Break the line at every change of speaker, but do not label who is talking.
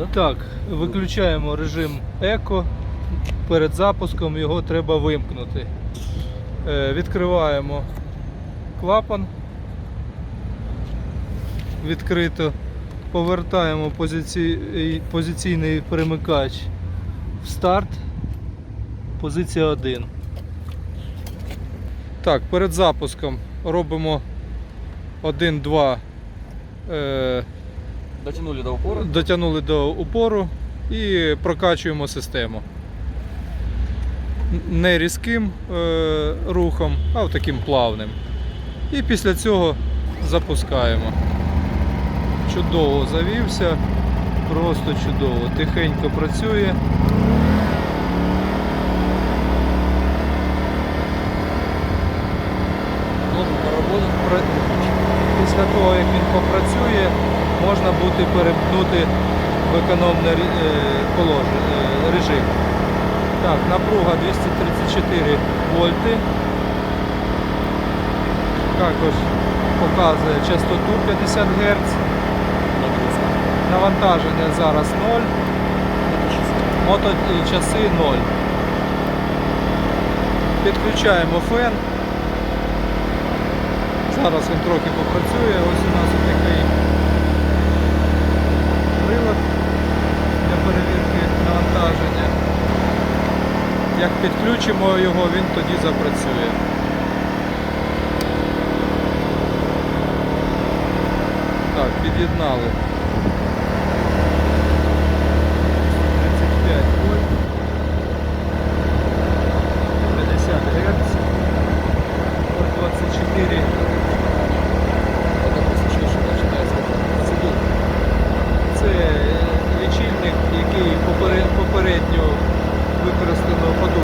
да?
Так, виключаємо режим еко. Перед запуском його треба вимкнути. Е, Відкриваємо клапан. Відкрито. Повертаємо позицій- позиційний перемикач в старт. Позиція 1. Так, перед запуском робимо 1-2. Е,
Дотянули до упора.
дотягнули до упору і прокачуємо систему. Не різким е, рухом, а таким плавним. І після цього запускаємо. Чудово завівся, просто чудово. Тихенько працює. Після того, як він попрацює, можна буде перемкнути в економний е, е, режим. Так, напруга 234 вольти. Також показує частоту 50 Гц. Навантаження зараз 0,
Это
моточаси 0. Підключаємо фен. Зараз він трохи попрацює. Ось Як підключимо його, він тоді запрацює. Так, під'єднали. 35 вольт. 50 Гц. 24